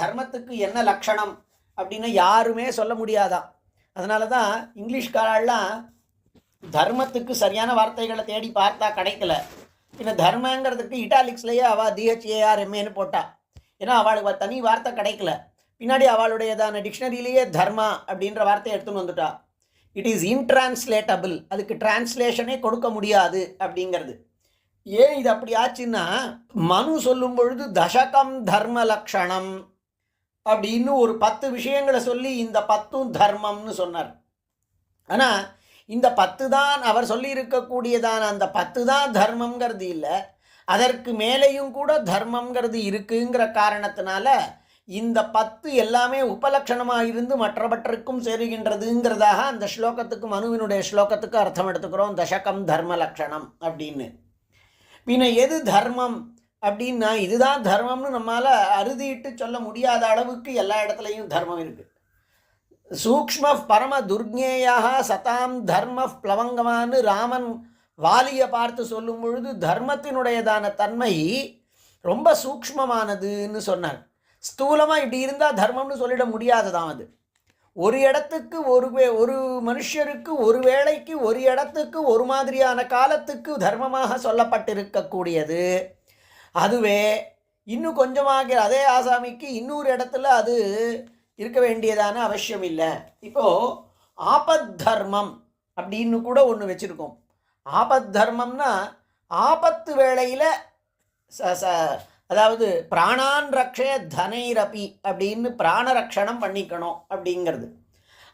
தர்மத்துக்கு என்ன லட்சணம் அப்படின்னு யாருமே சொல்ல முடியாதான் அதனால தான் இங்கிலீஷ்காரெல்லாம் தர்மத்துக்கு சரியான வார்த்தைகளை தேடி பார்த்தா கிடைக்கல. இன்னும் தர்மங்கிறதுக்கு இட்டாலிக்ஸ்லேயே அவள் டிஹெச்ஏஆர்எம்ஏன்னு போட்டா. ஏன்னா அவளுக்கு தனி வார்த்தை கிடைக்கல. பின்னாடி அவளுடையதான டிக்ஷனரியிலேயே தர்மா அப்படின்ற வார்த்தையை எடுத்துன்னு வந்துட்டா. இட் இஸ் இன்ட்ரான்ஸ்லேட்டபிள் அதுக்கு டிரான்ஸ்லேஷனே கொடுக்க முடியாது அப்படிங்கிறது. ஏன் இது அப்படி ஆச்சுன்னா மனு சொல்லும் பொழுது தசகம் தர்ம லக்ஷணம். அப்படின்னு ஒரு பத்து விஷயங்களை சொல்லி இந்த பத்தும் தர்மம்னு சொன்னார். ஆனால் இந்த பத்து தான் அவர் சொல்லியிருக்கக்கூடியதான அந்த பத்து தான் தர்மம்ங்கிறது இல்லை அதற்கு மேலேயும் கூட தர்மம்ங்கிறது இருக்குங்கிற காரணத்தினால இந்த பத்து எல்லாமே உபலட்சணமாக இருந்து மற்றவற்றுக்கும் சேருகின்றதுங்கிறதாக அந்த ஸ்லோகத்துக்கு மனுவினுடைய ஸ்லோகத்துக்கு அர்த்தம் எடுத்துக்கிறோம். தசகம் தர்ம லக்ஷணம் அப்படின்னு. பின்ன எது தர்மம்? அப்படின்னா இதுதான் தர்மம்னு நம்மால் அறுதிட்டு சொல்ல முடியாத அளவுக்கு எல்லா இடத்துலையும் தர்மம் இருக்குது சூக்ஷ்ம பரம துர்ஞேயாக சதாம் தர்ம பிளவங்கமான்னு ராமன் வாலியை பார்த்து சொல்லும் பொழுது தர்மத்தினுடையதான தன்மை ரொம்ப சூக்ஷ்மமானதுன்னு சொன்னார். ஸ்தூலமாக இப்படி இருந்தால் தர்மம்னு சொல்லிட முடியாததான் அது. ஒரு இடத்துக்கு ஒரு வே- ஒரு மனுஷருக்கு ஒரு வேளைக்கு ஒரு இடத்துக்கு ஒரு மாதிரியான காலத்துக்கு தர்மமாக சொல்லப்பட்டிருக்கக்கூடியது. அதுவே இன்னும் கொஞ்சமாக அதே ஆசாமிக்கு இன்னொரு இடத்துல அது இருக்க வேண்டியதான அவசியம் இல்லை. இப்போது ஆபத் தர்மம் அப்படின்னு கூட ஒன்று வச்சுருக்கோம். ஆபத் தர்மம்னா ஆபத்து வேளையில் ச ச அதாவது பிராணான் ரக்ஷய தனைரபி அப்படின்னு பிராணரக்ஷணம் பண்ணிக்கணும் அப்படிங்கிறது.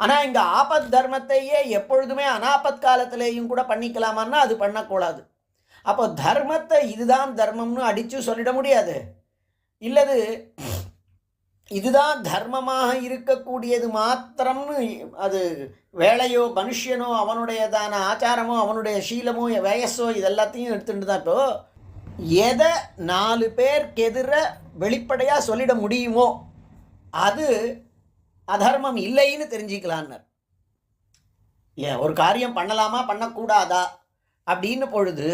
ஆனால் இங்கே ஆபத் தர்மத்தையே எப்பொழுதுமே அனாபத் காலத்திலேயும் கூட பண்ணிக்கலாமான்னா அது பண்ணக்கூடாது. அப்போ தர்மத்தை இதுதான் தர்மம்னு அடித்து சொல்லிட முடியாது. இல்லது இதுதான் தர்மமாக இருக்கக்கூடியது மாத்திரம்னு அது வேலையோ மனுஷனோ அவனுடையதான ஆச்சாரமோ அவனுடைய சீலமோ வயசோ இதெல்லாத்தையும் எடுத்துட்டு தான் இப்போ எதை நாலு பேருக்கு எதிர வெளிப்படையாக சொல்லிட முடியுமோ அது அதர்மம் இல்லைன்னு தெரிஞ்சுக்கலான்னர். ஏன் ஒரு காரியம் பண்ணலாமா பண்ணக்கூடாதா? அப்படின்னு பொழுது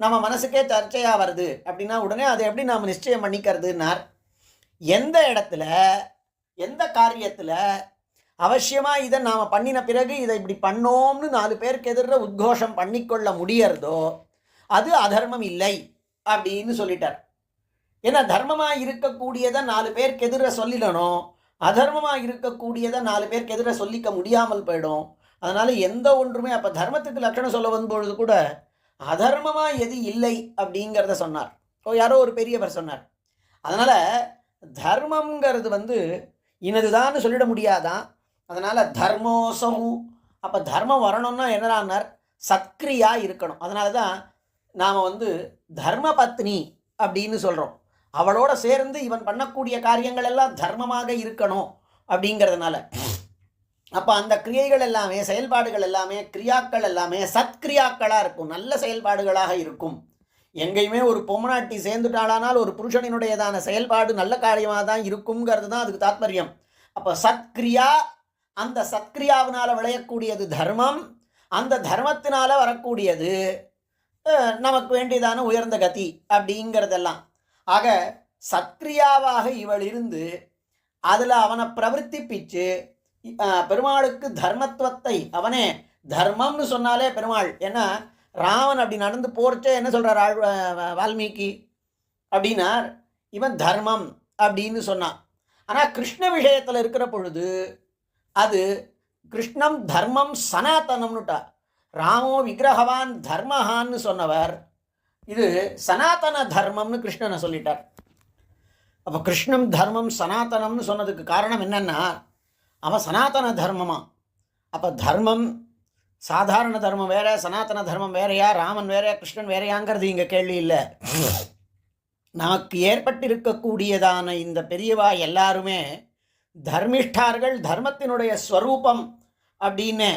நம்ம மனசுக்கே சர்ச்சையாக வருது அப்படின்னா உடனே அதை எப்படி நாம் நிச்சயம் பண்ணிக்கிறதுனார் எந்த இடத்துல எந்த காரியத்தில் அவசியமாக இதை நாம் பண்ணின பிறகு இதை இப்படி பண்ணோம்னு நாலு பேருக்கு எதிர உத்கோஷம் பண்ணிக்கொள்ள முடியறதோ அது அதர்மம் இல்லை அப்படின்னு சொல்லிட்டார். ஏன்னா தர்மமாக இருக்கக்கூடியதை நாலு பேருக்கு எதிர சொல்லிடணும். அதர்மமாக இருக்கக்கூடியதை நாலு பேருக்கு எதிர சொல்லிக்க முடியாமல் போயிடும். அதனால் எந்த ஒன்றுமே அப்போ தர்மத்துக்கு லட்சணம் சொல்ல வந்தபொழுது கூட அதர்மமாக எது இல்லை அப்படிங்கிறத சொன்னார். ஓ யாரோ ஒரு பெரியவர் சொன்னார். அதனால் தர்மங்கிறது வந்து இனதுதான்னு சொல்லிட முடியாதான் அதனால் தர்மோசமு அப்போ தர்மம் வரணும்னா என்னடானார் சக்ரியாக இருக்கணும். அதனால தான் நாம் வந்து தர்ம பத்னி அப்படின்னு சொல்கிறோம் அவளோட சேர்ந்து இவன் பண்ணக்கூடிய காரியங்கள் எல்லாம் தர்மமாக இருக்கணும் அப்படிங்கிறதுனால. அப்போ அந்த கிரியைகள் எல்லாமே செயல்பாடுகள் எல்லாமே கிரியாக்கள் எல்லாமே சத்கிரியாக்களாக இருக்கும். நல்ல செயல்பாடுகளாக இருக்கும். எங்கேயுமே ஒரு பொம்மநாட்டி சேர்ந்துட்டாளானால் ஒரு புருஷனினுடையதான செயல்பாடு நல்ல காரியமாக தான் இருக்குங்கிறது தான் அதுக்கு தாத்பரியம். அப்போ சத்கிரியா அந்த சத்கிரியாவினால் விளையக்கூடியது தர்மம் அந்த தர்மத்தினால வரக்கூடியது நமக்கு வேண்டியதான உயர்ந்த கதி அப்படிங்கிறதெல்லாம். ஆக சத்கிரியாவாக இவள் இருந்து அதில் அவனை பிரவர்த்திப்பிச்சு பெருமாளுக்கு தர்மத்துவத்தை அவனே தர்மம்னு சொன்னாலே பெருமாள் ஏன்னா ராமன் அப்படி நடந்து போர்ச்சே என்ன சொல்கிறார் ஆழ் வால்மீகி? அப்படின்னார் இவன் தர்மம் அப்படின்னு சொன்னான். ஆனால் கிருஷ்ண விஷயத்தில் இருக்கிற பொழுது அது கிருஷ்ணம் தர்மம் சனாதனம்னுட்டா. ராமோ விக்கிரகவான் தர்மஹான்னு சொன்னவர் இது சனாதன தர்மம்னு கிருஷ்ணனை சொல்லிட்டார். அப்போ கிருஷ்ணம் தர்மம் சனாதனம்னு சொன்னதுக்கு காரணம் என்னென்னா அவன் சனாதன தர்மமா? அப்போ தர்மம் சாதாரண தர்மம் வேற சனாதன தர்மம் வேறையா ராமன் வேறையா கிருஷ்ணன் வேறையாங்கிறது இங்கே கேள்வி இல்லை. நமக்கு ஏற்பட்டிருக்கக்கூடியதான இந்த பெரியவா எல்லாருமே தர்மிஷ்டார்கள் தர்மத்தினுடைய ஸ்வரூபம் அப்படின்னு